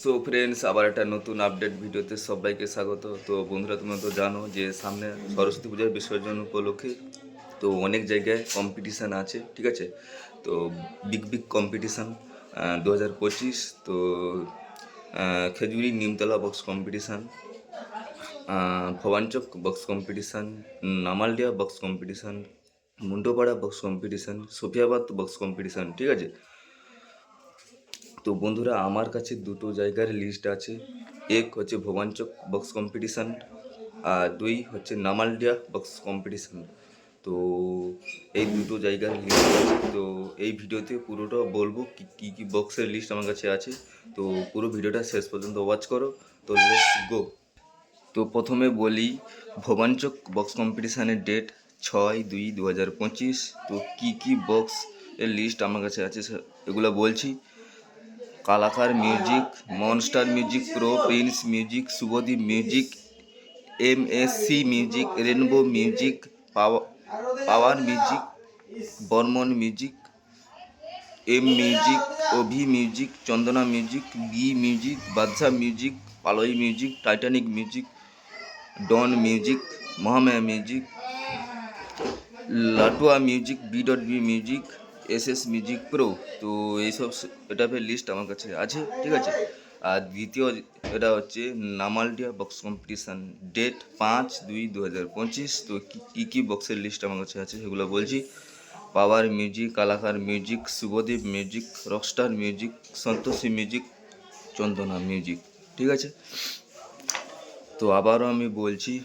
So friends আবার একটা নতুন আপডেট ভিডিওতে সবাইকে স্বাগত। তো বন্ধুরা, তোমরা তো জানো যে সামনে সরস্বতী পূজার বিসর্জন উপলক্ষে তো অনেক জায়গায় কম্পিটিশান আছে, ঠিক আছে? তো বিগ বিগ কম্পিটিশান দু হাজার পঁচিশ, তো Khejuri Nimtala box competition Bhabanchak box competition Namaldiya box competition Mundopara box competition Sofiabad box competition ঠিক আছে? তো বন্ধুরা, আমার কাছে দুটো জায়গার লিস্ট আছে। এক হচ্ছে ভবানচক বক্স কম্পিটিশান আর দুই হচ্ছে নামালডিয়া বক্স কম্পিটিশান তো এই দুটো জায়গার লিস্ট আছে। তো এই ভিডিওতে পুরোটা বলব কি, কী কী বক্সের লিস্ট আমার কাছে আছে। তো পুরো ভিডিওটা শেষ পর্যন্ত ওয়াচ করো। তো লেটস গো তো প্রথমে বলি, ভবানচক বক্স কম্পিটিশানের ডেট ছয় দুই দু হাজার পঁচিশ। তো কী কী বক্স এর লিস্ট আমার কাছে আছে এগুলো বলছি। Kalakar music, Monster music, Pro, Prince music Subhadeep music M S C music, Rainbow music Power music, Barman music, M music Abhi music, Chandana music B music, Badsha music, Palai music, Titanic music, Don music, Mahamaya music, Latua music, B dot B music S S music Pro তো এইসব এটাপের list আমার কাছে আছে, ঠিক আছে? আর দ্বিতীয় এটা হচ্ছে নামালডিয়া বক্স কম্পিটিশান ডেট পাঁচ দুই দু হাজার পঁচিশ, তো কী- কী বক্সের লিস্ট আমার কাছে আছে সেগুলো বলছি। Power music Kalakar music Subhadeep music Rockstar music Santoshi music Chandana music ঠিক আছে? তো আবারও আমি বলছি,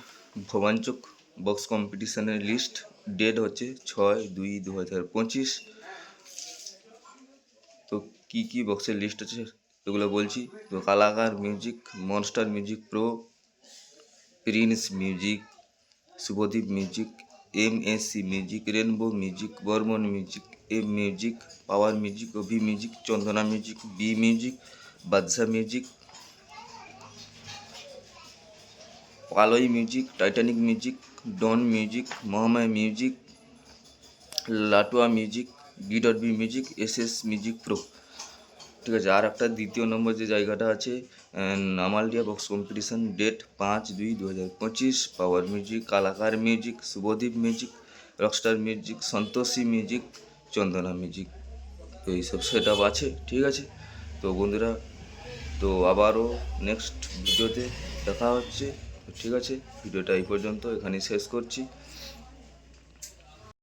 ভবানচক বক্স কম্পিটিশানের লিস্ট ডেট হচ্ছে ছয় দুই দু হাজার পঁচিশ। কী কী বক্সের লিস্ট আছে? এগুলো বলছি। তো Kalakar music Monster music Pro Prince music Subhadeep music M S C music Rainbow music Barman music M music Power music Abhi music Chandana music B music Badsha music Palai music Titanic music Don music Mahamaya music Latua music B dot B music S S music Pro ঠিক আছে, আর একটা দ্বিতীয় নম্বর যে জায়গাটা আছে Namaldia box competition date পাঁচ দুই দু হাজার পঁচিশ Power music Kalakar music Subhadeep music Rockstar music Santoshi music Chandana music তো এইসব সেট আপ আছে, ঠিক আছে? তো বন্ধুরা, তো আবারও নেক্সট ভিডিওতে দেখা হচ্ছে ঠিক আছে? ভিডিওটা এই পর্যন্ত, এখানেই শেষ করছি।